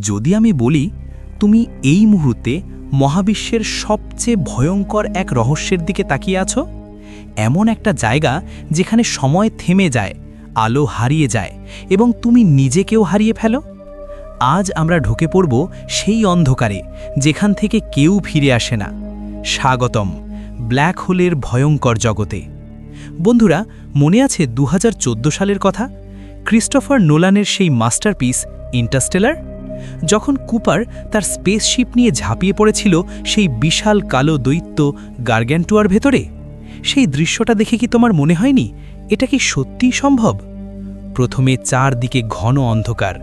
যদি আমি বলি, তুমি এই মুহূর্তে মহাবিশ্বের সবচেয়ে ভয়ঙ্কর এক রহস্যের দিকে তাকিয়ে আছো? এমন একটা জায়গা যেখানে সময় থেমে যায়, আলো হারিয়ে যায় এবং তুমি নিজেকেও হারিয়ে ফেলো? আজ আমরা ঢুকে পড়ব সেই অন্ধকারে, যেখান থেকে কেউ ফিরে আসে না। স্বাগতম ব্ল্যাক হোলের ভয়ঙ্কর জগতে। বন্ধুরা, মনে আছে দু হাজার চোদ্দ সালের কথা? ক্রিস্টোফার নোলানের সেই মাস্টারপিস ইন্টারস্টেলার? যখন কুপার তার স্পেসশিপ নিয়ে ঝাঁপিয়ে পড়েছিল সেই বিশাল কালো দৈত্য গার্গ্যান্টুয়ার ভেতরে? সেই দৃশ্যটা দেখে কি তোমার মনে হয়নি? এটা কি সত্যিই সম্ভব? প্রথমে চারদিকে ঘন অন্ধকার,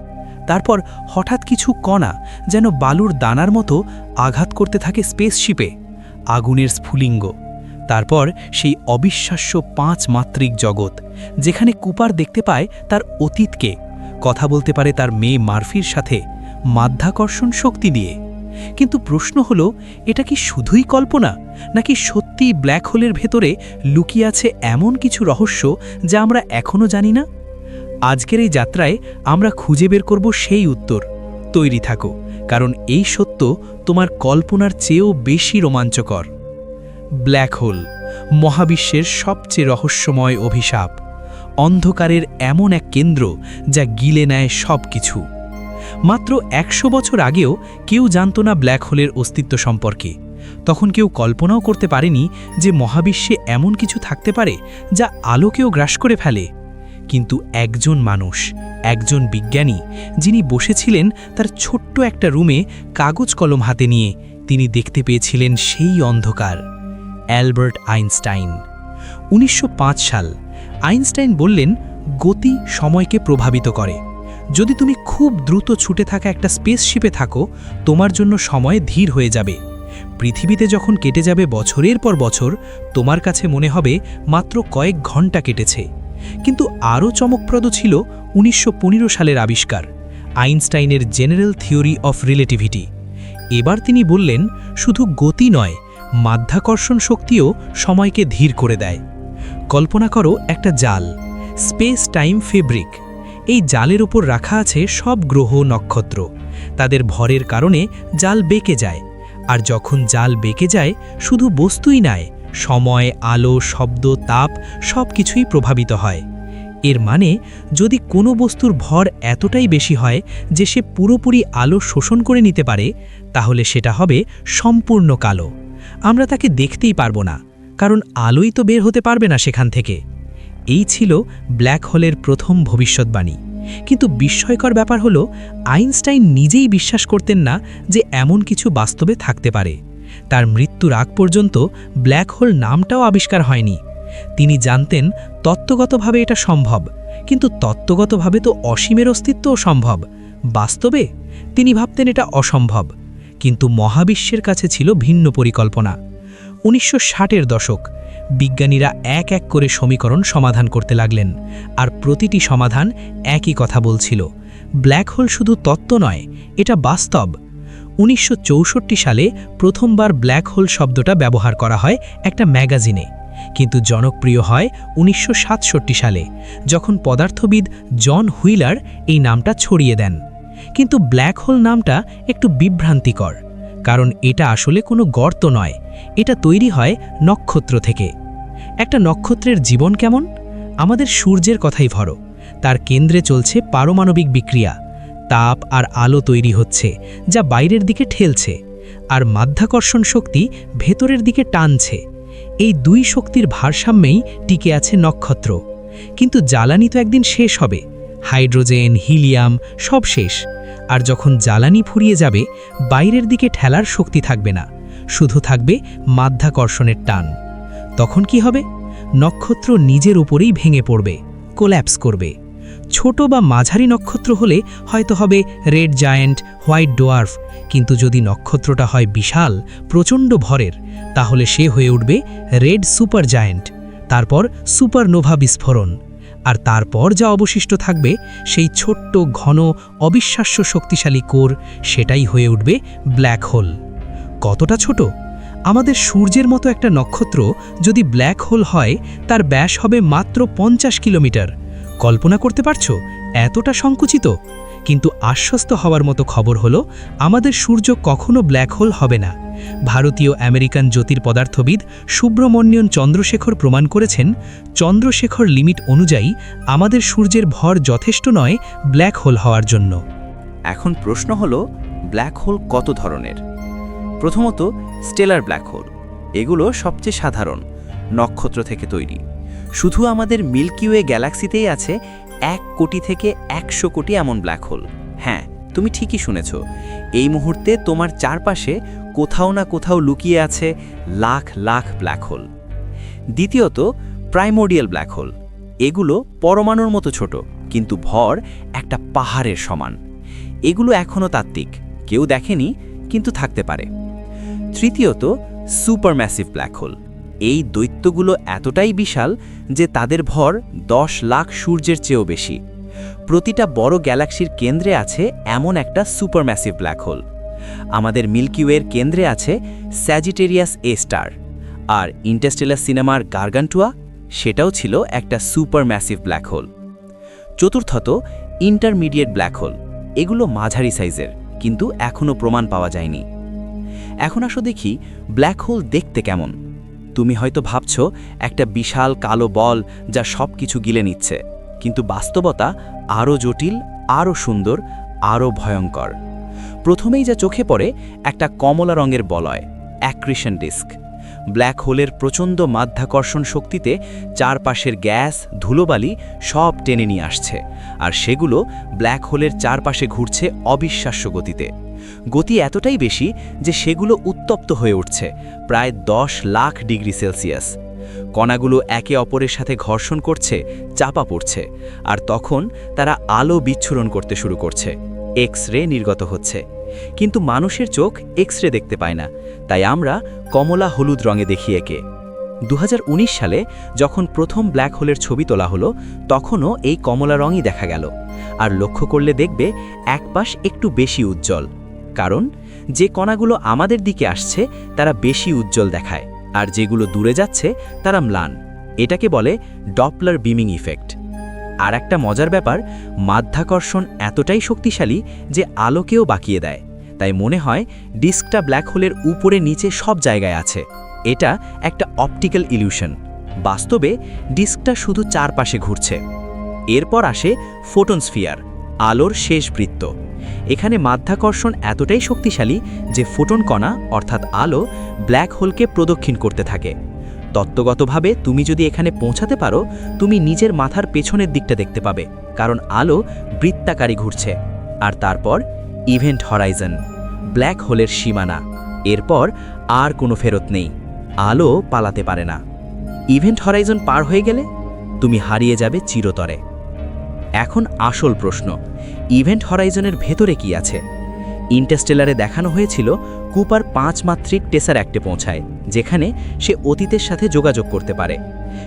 তারপর হঠাৎ কিছু কণা যেন বালুর দানার মতো আঘাত করতে থাকে স্পেসশিপে আগুনের স্ফুলিঙ্গ। তারপর সেই অবিশ্বাস্য পাঁচ মাত্রিক জগৎ, যেখানে কুপার দেখতে পায় তার অতীতকে। কথা বলতে পারে তার মেয়ে মারফির সাথে। মাধ্যাকর্ষণ শক্তি দিয়ে। কিন্তু প্রশ্ন হলো, এটা কি শুধুই কল্পনা, নাকি সত্যি ব্ল্যাক হোলের ভেতরে লুকিয়ে আছে এমন কিছু রহস্য যা আমরা এখনও জানি না? আজকের এই যাত্রায় আমরা খুঁজে বের করব সেই উত্তর। তৈরি থাকো, কারণ এই সত্য তোমার কল্পনার চেয়েও বেশি রোমাঞ্চকর। ব্ল্যাক হোল, মহাবিশ্বের সবচেয়ে রহস্যময় অভিশাপ। অন্ধকারের এমন এক কেন্দ্র যা গিলে নেয় সব কিছু মাত্র একশো বছর আগেও কেউ জানত না ব্ল্যাক হোলের অস্তিত্ব সম্পর্কে। তখন কেউ কল্পনাও করতে পারেনি যে মহাবিশ্বে এমন কিছু থাকতে পারে যা আলোকেও গ্রাস করে ফেলে। কিন্তু একজন মানুষ, একজন বিজ্ঞানী, যিনি বসেছিলেন তার ছোট্ট একটা রুমে কাগজ কলম হাতে নিয়ে, তিনি দেখতে পেয়েছিলেন সেই অন্ধকার, অ্যালবার্ট আইনস্টাইন। উনিশশো পাঁচ সাল, আইনস্টাইন বললেন, গতি সময়কে প্রভাবিত করে। যদি তুমি খুব দ্রুত ছুটে থাকা একটা স্পেসশিপে থাকো, তোমার জন্য সময় ধীর হয়ে যাবে। পৃথিবীতে যখন কেটে যাবে বছরের পর বছর, তোমার কাছে মনে হবে মাত্র কয়েক ঘণ্টা কেটেছে। কিন্তু আরও চমকপ্রদ ছিল উনিশশো পনেরো সালের আবিষ্কার, আইনস্টাইনের জেনারেল থিওরি অফ রিলেটিভিটি। এবার তিনি বললেন, শুধু গতি নয়, মাধ্যাকর্ষণ শক্তিও সময়কে ধীর করে দেয়। কল্পনা করো একটা জাল, স্পেস টাইম ফেব্রিক। এই জালের ওপর রাখা আছে সব গ্রহ নক্ষত্র। তাদের ভরের কারণে জাল বেঁকে যায়। আর যখন জাল বেঁকে যায়, শুধু বস্তুই নয় সময়, আলো, শব্দ, তাপ সব কিছুই প্রভাবিত হয়। এর মানে যদি কোনো বস্তুর ভর এতটাই বেশি হয় যে সে পুরোপুরি আলো শোষণ করে নিতে পারে, তাহলে সেটা হবে সম্পূর্ণ কালো। আমরা তাকে দেখতেই পারব না, কারণ আলোই তো বের হতে পারবে না সেখান থেকে। এই ছিল ব্ল্যাক হোলের প্রথম ভবিষ্যৎবাণী। কিন্তু বিস্ময়কর ব্যাপার হলো, আইনস্টাইন নিজেই বিশ্বাস করতেন না যে এমন কিছু বাস্তবে থাকতে পারে। তার মৃত্যুর আগ পর্যন্ত ব্ল্যাক হোল নামটাও আবিষ্কার হয়নি। তিনি জানতেন, তত্ত্বগতভাবে এটা সম্ভব, কিন্তু তত্ত্বগতভাবে তো অসীমের অস্তিত্বও সম্ভব। বাস্তবে তিনি ভাবতেন এটা অসম্ভব, কিন্তু মহাবিশ্বের কাছে ছিল ভিন্ন পরিকল্পনা। উনিশশো ষাটের দশক বিজ্ঞানীরা এক এক করে সমীকরণ সমাধান করতে লাগলেন আর প্রতিটি সমাধান একই কথা বলছিল। ব্ল্যাক হোল শুধু তত্ত্ব নয়, এটা বাস্তব। উনিশশো চৌষট্টি সালে প্রথমবার ব্ল্যাক হোল শব্দটা ব্যবহার করা হয় একটা ম্যাগাজিনে, কিন্তু জনপ্রিয় হয় উনিশশো সাতষট্টি সালে, যখন পদার্থবিদ জন হুইলার এই নামটা ছড়িয়ে দেন। কিন্তু ব্ল্যাক হোল নামটা একটু বিভ্রান্তিকর, কারণ এটা আসলে কোনো গর্ত নয় এটা তৈরি হয় নক্ষত্র থেকে। একটা নক্ষত্রের জীবন কেমন? আমাদের সূর্যের কথাই ভরো তার কেন্দ্রে চলছে পারমাণবিক বিক্রিয়া। তাপ আর আলো তৈরি হচ্ছে, যা বাইরের দিকে ঠেলছে, আর মাধ্যাকর্ষণ শক্তি ভেতরের দিকে টানছে। এই দুই শক্তির ভারসাম্যেই টিকে আছে নক্ষত্র। কিন্তু জ্বালানি তো একদিন শেষ হবে। হাইড্রোজেন, হিলিয়াম সব শেষ। আর যখন জ্বালানি ফুরিয়ে যাবে, বাইরের দিকে ঠেলার শক্তি থাকবে না। শুধু থাকবে মাধ্যাকর্ষণের টান। তখন কি হবে? নক্ষত্র নিজের উপরেই ভেঙে পড়বে, কোল্যাপস করবে। ছোট বা মাঝারি নক্ষত্র হলে হয়তো হবে রেড জায়ান্ট, হোয়াইট ডোয়ার্ফ, কিন্তু যদি নক্ষত্রটা হয় বিশাল, প্রচণ্ড ভরের, তাহলে সে হয়ে উঠবে রেড সুপার জায়ান্ট, তারপর সুপারনোভা বিস্ফোরণ। আর তারপর যা অবশিষ্ট থাকবে, সেই ছোট্ট, ঘন, অবিশ্বাস্য শক্তিশালী কোর, সেটাই হয়ে উঠবে ব্ল্যাক হোল। কতটা ছোট? আমাদের সূর্যের মতো একটা নক্ষত্র যদি ব্ল্যাক হোল হয়, তার ব্যাস হবে মাত্র পঞ্চাশ কিলোমিটার। কল্পনা করতে পারছ? এতটা সংকুচিত। কিন্তু আশ্বস্ত হওয়ার মতো খবর হলো, আমাদের সূর্য কখনো ব্ল্যাক হোল হবে না। ভারতীয় আমেরিকান জ্যোতির্পদার্থবিদ সুব্রমণ্যন চন্দ্রশেখর প্রমাণ করেছেন, চন্দ্রশেখর লিমিট অনুযায়ী আমাদের সূর্যের ভর যথেষ্ট নয় ব্ল্যাক হোল হওয়ার জন্য। এখন প্রশ্ন হলো, ব্ল্যাক হোল কত ধরনের? প্রথমত স্টেলার ব্ল্যাক হোল। এগুলো সবচেয়ে সাধারণ নক্ষত্র থেকে তৈরি। শুধু আমাদের মিল্কি ওয়ে গ্যালাক্সিতেই আছে এক কোটি থেকে একশো কোটি এমন ব্ল্যাক হোল। হ্যাঁ তুমি ঠিকই শুনেছ। এই মুহূর্তে তোমার চারপাশে কোথাও না কোথাও লুকিয়ে আছে লাখ লাখ ব্ল্যাক হোল। দ্বিতীয়ত, প্রাইমোডিয়াল ব্ল্যাক হোল। এগুলো পরমাণুর মতো ছোট, কিন্তু ভর একটা পাহাড়ের সমান। এগুলো এখনও তাত্ত্বিক। কেউ দেখেনি, কিন্তু থাকতে পারে। তৃতীয়ত, সুপারম্যাসিভ ব্ল্যাক হোল। এই দৈত্যগুলো এতটাই বিশাল যে তাদের ভর দশ লাখ সূর্যের চেয়েও বেশি। প্রতিটা বড় গ্যালাক্সির কেন্দ্রে আছে এমন একটা সুপারম্যাসিভ ব্ল্যাক হোল। আমাদের মিল্কিওয়ের কেন্দ্রে আছে স্যাজিটেরিয়াস এ স্টার, আর ইন্টারস্টেলার সিনেমার গার্গান্টুয়া, সেটাও ছিল একটা সুপারম্যাসিভ ব্ল্যাক হোল। চতুর্থত, ইন্টারমিডিয়েট ব্ল্যাক হোল। এগুলো মাঝারি সাইজের, কিন্তু এখনও প্রমাণ পাওয়া যায়নি। এখন আসো দেখি ব্ল্যাক হোল দেখতে কেমন। তুমি হয়তো ভাবছ, একটা বিশাল কালো বল যা সব কিছু গিলে নিচ্ছে, কিন্তু বাস্তবতা আরও জটিল আরও সুন্দর আরও ভয়ঙ্কর। প্রথমেই যা চোখে পড়ে, একটা কমলা রঙের বলয়, অ্যাক্রিশন ডিস্ক। ব্ল্যাক হোলের প্রচণ্ড মাধ্যাকর্ষণ শক্তিতে চারপাশের গ্যাস, ধুলোবালি সব টেনে নিয়ে আসছে, আর সেগুলো ব্ল্যাক হোলের চারপাশে ঘুরছে অবিশ্বাস্য গতিতে। গতি এতটাই বেশি যে সেগুলো উত্তপ্ত হয়ে উঠছে, প্রায় দশ লাখ ডিগ্রি সেলসিয়াস। কণাগুলো একে অপরের সাথে ঘর্ষণ করছে, চাপা পড়ছে, আর তখন তারা আলো বিচ্ছুরণ করতে শুরু করছে এক্স রে নির্গত হচ্ছে। কিন্তু মানুষের চোখ এক্স রে দেখতে পায় না, তাই আমরা কমলা হলুদ রঙে দেখি একে। দুহাজার উনিশ সালে যখন প্রথম ব্ল্যাক হোলের ছবি তোলা হলো, তখনও এই কমলা রঙই দেখা গেল, আর লক্ষ্য করলে দেখবে এক পাশ একটু বেশি উজ্জ্বল। কারণ, যে কণাগুলো আমাদের দিকে আসছে, তারা বেশি উজ্জ্বল দেখায়, আর যেগুলো দূরে যাচ্ছে, তারা ম্লান। এটাকে বলে ডপলার বিমিং ইফেক্ট। আর একটা মজার ব্যাপার, মাধ্যাকর্ষণ এতটাই শক্তিশালী যে আলোকেও বাকিয়ে দেয়। তাই মনে হয়, ডিস্কটা ব্ল্যাক হোলের উপরে নিচে সব জায়গায় আছে। এটা একটা অপটিক্যাল ইলিউশন। বাস্তবে, ডিস্কটা শুধু চারপাশে ঘুরছে। এরপর আসে ফোটনস্ফিয়ার, আলোর শেষ বৃত্ত। এখানে মাধ্যাকর্ষণ এতটাই শক্তিশালী যে ফোটন কণা, অর্থাৎ আলো, ব্ল্যাক হোলকে প্রদক্ষিণ করতে থাকে। তত্ত্বগতভাবে তুমি যদি এখানে পৌঁছাতে পারো, তুমি নিজের মাথার পেছনের দিকটা দেখতে পাবে, কারণ আলো বৃত্তাকারী ঘুরছে। আর তারপর, ইভেন্ট হরাইজন, ব্ল্যাক হোলের সীমানা। এরপর আর কোনো ফেরত নেই, আলো পালাতে পারে না। ইভেন্ট হরাইজন পার হয়ে গেলে, তুমি হারিয়ে যাবে চিরতরে। এখন আসল প্রশ্ন, ইভেন্ট হরাইজনের ভেতরে কি আছে? ইন্টারস্টেলারে দেখানো হয়েছিল কুপার পাঁচ মাত্রিক টেসার অ্যাক্টে পৌঁছায়, যেখানে সে অতীতের সাথে যোগাযোগ করতে পারে।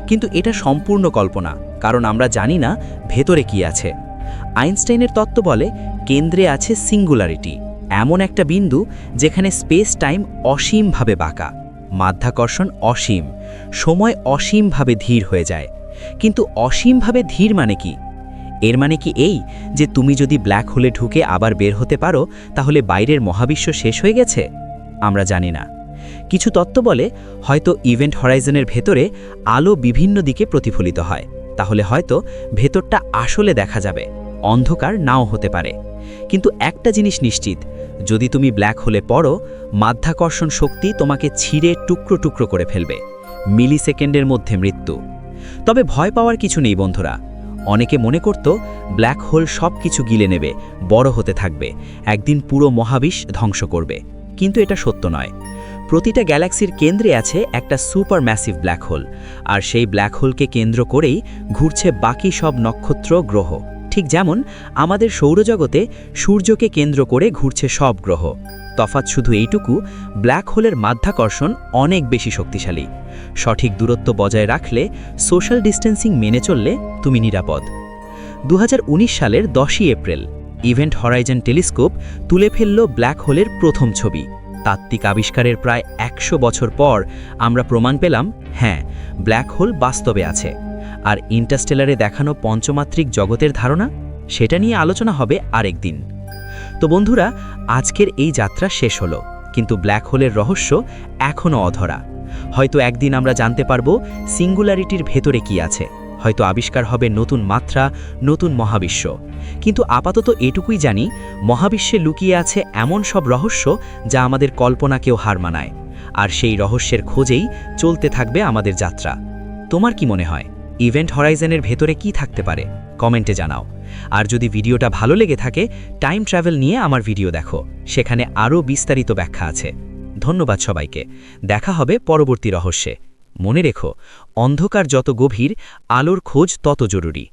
কিন্তু এটা সম্পূর্ণ কল্পনা, কারণ আমরা জানি না ভেতরে কি আছে। আইনস্টাইনের তত্ত্ব বলে কেন্দ্রে আছে সিঙ্গুলারিটি, এমন একটা বিন্দু যেখানে স্পেস টাইম অসীমভাবে বাঁকা, মাধ্যাকর্ষণ অসীম, সময় অসীমভাবে ধীর হয়ে যায়। কিন্তু অসীমভাবে ধীর মানে কি? এর মানে কি এই, যে তুমি যদি ব্ল্যাক হোলে ঢুকে আবার বের হতে পারো, তাহলে বাইরের মহাবিশ্ব শেষ হয়ে গেছে? আমরা জানি না। কিছু তত্ত্ব বলে, হয়তো ইভেন্ট হরাইজনের ভেতরে আলো বিভিন্ন দিকে প্রতিফলিত হয়। তাহলে হয়তো ভেতরটা আসলে দেখা যাবে, অন্ধকার নাও হতে পারে। কিন্তু একটা জিনিস নিশ্চিত, যদি তুমি ব্ল্যাক হোলে পড়ো, মাধ্যাকর্ষণ শক্তি তোমাকে ছিঁড়ে টুকরো টুকরো করে ফেলবে মিলি সেকেন্ডের মধ্যে মৃত্যু। তবে ভয় পাওয়ার কিছু নেই, বন্ধুরা। অনেকে মনে করত ব্ল্যাক হোল সব কিছু গিলে নেবে, বড় হতে থাকবে, একদিন পুরো মহাবিশ ধ্বংস করবে। কিন্তু এটা সত্য নয়। প্রতিটা গ্যালাক্সির কেন্দ্রে আছে একটা সুপার ম্যাসিভ ব্ল্যাক হোল, আর সেই ব্ল্যাক হোলকে কেন্দ্র করেই ঘুরছে বাকি সব নক্ষত্র গ্রহ। ঠিক যেমন আমাদের সৌরজগতে সূর্যকে কেন্দ্র করে ঘুরছে সব গ্রহ। তফাৎ শুধু এইটুকু, ব্ল্যাক হোলের মাধ্যাকর্ষণ অনেক বেশি শক্তিশালী। সঠিক দূরত্ব বজায় রাখলে, সোশ্যাল ডিস্টেন্সিং মেনে চললে তুমি নিরাপদ। দু হাজার উনিশ সালের দশই এপ্রিল, ইভেন্ট হরাইজন টেলিস্কোপ তুলে ফেলল ব্ল্যাক হোলের প্রথম ছবি। তাত্ত্বিক আবিষ্কারের প্রায় একশো বছর পর আমরা প্রমাণ পেলাম হ্যাঁ ব্ল্যাক হোল বাস্তবে আছে। আর ইন্টারস্টেলারে দেখানো পঞ্চমাত্রিক জগতের ধারণা? সেটা নিয়ে আলোচনা হবে আরেক দিন তো বন্ধুরা, আজকের এই যাত্রা শেষ হলো, কিন্তু ব্ল্যাক হোলের রহস্য এখনও অধরা। হয়তো একদিন আমরা জানতে পারব সিঙ্গুলারিটির ভেতরে কি আছে, হয়তো আবিষ্কার হবে নতুন মাত্রা, নতুন মহাবিশ্ব। কিন্তু আপাতত এটুকুই জানি, মহাবিশ্বে লুকিয়ে আছে এমন সব রহস্য যা আমাদের কল্পনাকেও হার মানায়, আর সেই রহস্যের খোঁজেই চলতে থাকবে আমাদের যাত্রা। তোমার কি মনে হয়, ইভেন্ট হরাইজনের ভেতরে কি থাকতে পারে? কমেন্টে জানাও। আর যদি ভিডিওটা ভালো লেগে থাকে, টাইম ট্রাভেল নিয়ে আমার ভিডিও দেখো। সেখানে আরও বিস্তারিত ব্যাখ্যা আছে। ধন্যবাদ সবাইকে। দেখা হবে পরবর্তী রহস্যে। মনে রেখো, অন্ধকার যত গভীর, আলোর খোঁজ তত জরুরি।